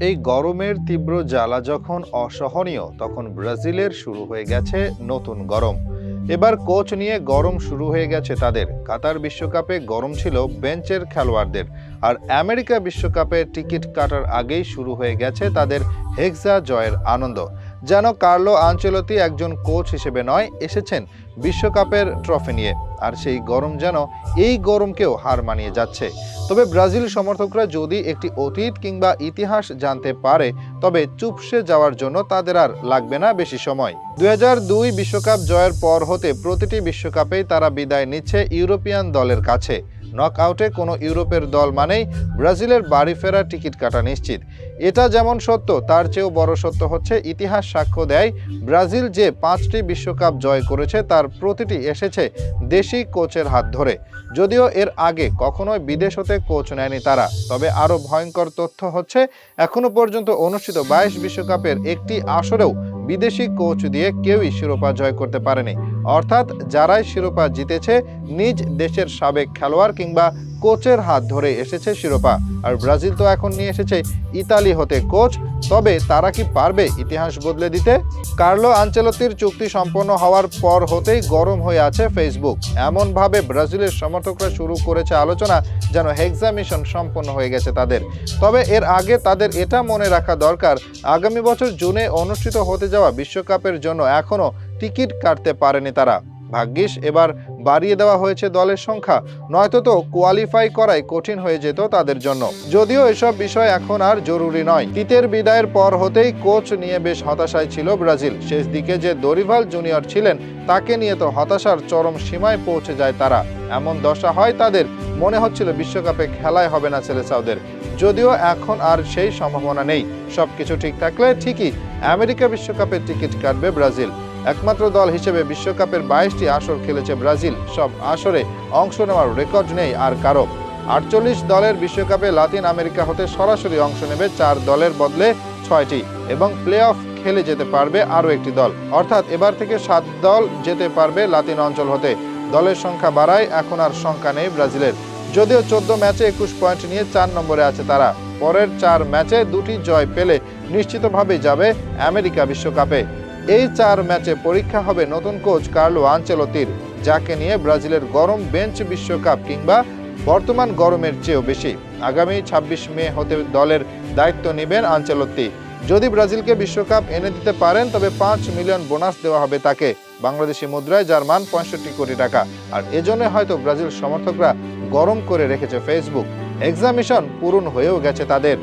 এই গরমের তীব্র জ্বালা যখন অসহনীয়, তখন ব্রাজিলের শুরু হয়ে গেছে নতুন গরম। এবার কোচ নিয়ে গরম শুরু হয়ে গেছে তাদের। কাতার বিশ্বকাপে গরম ছিল বেঞ্চের খেলোয়াড়দের। আর আমেরিকা বিশ্বকাপে টিকিট কাটার আগেই শুরু হয়ে গেছে তাদের হেক্সা জয়ের আনন্দ। যেন কার্লো আঞ্চলতি একজন কোচ হিসেবে নয়, এসেছেন বিশ্বকাপের ট্রফি নিয়ে। আর সেই গরম যেন এই গরমকেও হার মানিয়ে যাচ্ছে। তবে ব্রাজিল সমর্থকরা যদি একটি অতীত কিংবা ইতিহাস জানতে পারে, তবে চুপসে যাওয়ার জন্য তাদের আর লাগবে না বেশি সময়। দুই বিশ্বকাপ জয়ের পর হতে প্রতিটি বিশ্বকাপেই তারা বিদায় নিচ্ছে ইউরোপিয়ান দলের কাছে। নকআউটে কোনো ইউরোপের দল মানেই ব্রাজিলের বাড়ি ফেরার টিকিট কাটা নিশ্চিত। এটা যেমন সত্য, তার চেয়েও বড় সত্য হচ্ছে ইতিহাস সাক্ষ্য দেয়, ব্রাজিল যে পাঁচটি বিশ্বকাপ জয় করেছে, তার প্রতিটি এসেছে দেশি কোচের হাত ধরে। যদিও এর আগে কখনোই বিদেশ হতে কোচ নেয়নি তারা, তবে আরও ভয়ঙ্কর তথ্য হচ্ছে, এখনও পর্যন্ত অনুষ্ঠিত বাইশ বিশ্বকাপের একটি আসরেও বিদেশি কোচ দিয়ে কেউই শিরোপা জয় করতে পারেনি। অর্থাৎ যারাই শিরোপা জিতেছে, নিজ দেশের সাবেক খেলোয়াড় কিংবা কোচের হাত ধরে এসেছে শিরোপা। আর ব্রাজিল তো এখন নিয়ে এসেছে ইতালি হতে কোচ, তবে তারা কি পারবে ইতিহাস বদলে দিতে? কার্লো আঞ্চেলতির চুক্তি সম্পন্ন হওয়ার পর হতেই গরম হয়ে আছে ফেসবুক। এমনভাবে ব্রাজিলের সমর্থকরা শুরু করেছে আলোচনা যেন হেক্সা মিশন সম্পন্ন হয়ে গেছে তাদের। তবে এর আগে তাদের এটা মনে রাখা দরকার, আগামী বছর জুনে অনুষ্ঠিত হতে যাওয়া বিশ্বকাপের জন্য এখনও টিকিট কাটতে পারেনি তারা। ভাগ্যিস এবার বাড়িয়ে দেওয়া হয়েছে দলের সংখ্যা। নয়তো তো কোয়ালিফাই করাই কঠিন হয়ে যেত তাদের জন্য। যদিও এসব বিষয় এখন আর জরুরি নয়। তিতের বিদায়ের পর হতেই কোচ নিয়ে বেশ হতাশায় ছিল ব্রাজিল। শেষ দিকে যে দরিভাল জুনিয়র ছিলেন, তাকে নিয়ে তো হতাশার চরম সীমায় পৌঁছে যায় তারা। এমন দশা হয় তাদের। মনে হচ্ছিল বিশ্বকাপে খেলায় হবে না ছেলে ছেলেসাউদের যদিও এখন আর সেই সম্ভাবনা নেই। সবকিছু ঠিক থাকলে ঠিকই আমেরিকা বিশ্বকাপের টিকিট কাটবে ব্রাজিল। একমাত্র দল হিসেবে বিশ্বকাপের বাইশটি আসর খেলেছে ব্রাজিল। সব আসরে অংশ নেওয়ার রেকর্ড নেই আর কারও। আটচল্লিশ দলের বিশ্বকাপে লাতিন আমেরিকা হতে সরাসরি অংশ নেবে চার দলের বদলে ছয়টি এবং প্লে অফ খেলে যেতে পারবে আরও একটি দল। অর্থাৎ এবার থেকে সাত দল যেতে পারবে লাতিন অঞ্চল হতে। দলের সংখ্যা বাড়ায় এখন আর সংখ্যা নেই ব্রাজিলের। যদিও চোদ্দ ম্যাচে একুশ পয়েন্ট নিয়ে চার নম্বরে আছে তারা। পরের চার ম্যাচে দুটি জয় পেলে নিশ্চিতভাবে যাবে আমেরিকা বিশ্বকাপে। এই চার ম্যাচে পরীক্ষা হবে নতুন কোচ কার্লো আঞ্চেলতির, যাকে নিয়ে ব্রাজিলের গরম বেঞ্চ বিশ্বকাপ কিংবা বর্তমান গরমের চেয়েও বেশি। আগামী ছাব্বিশ মে হতে দলের দায়িত্ব নেবেন আঞ্চেলত্তি যদি ব্রাজিলকে বিশ্বকাপ এনে দিতে পারেন, তবে পাঁচ মিলিয়ন বোনাস দেওয়া হবে তাকে। বাংলাদেশি মুদ্রায় যার মান পঁয়ষট্টি কোটি টাকা। আর এজন্য হয়তো ব্রাজিল সমর্থকরা গরম করে রেখেছে ফেসবুক। এক্সামিশন পূরণ হয়েও গেছে তাদের।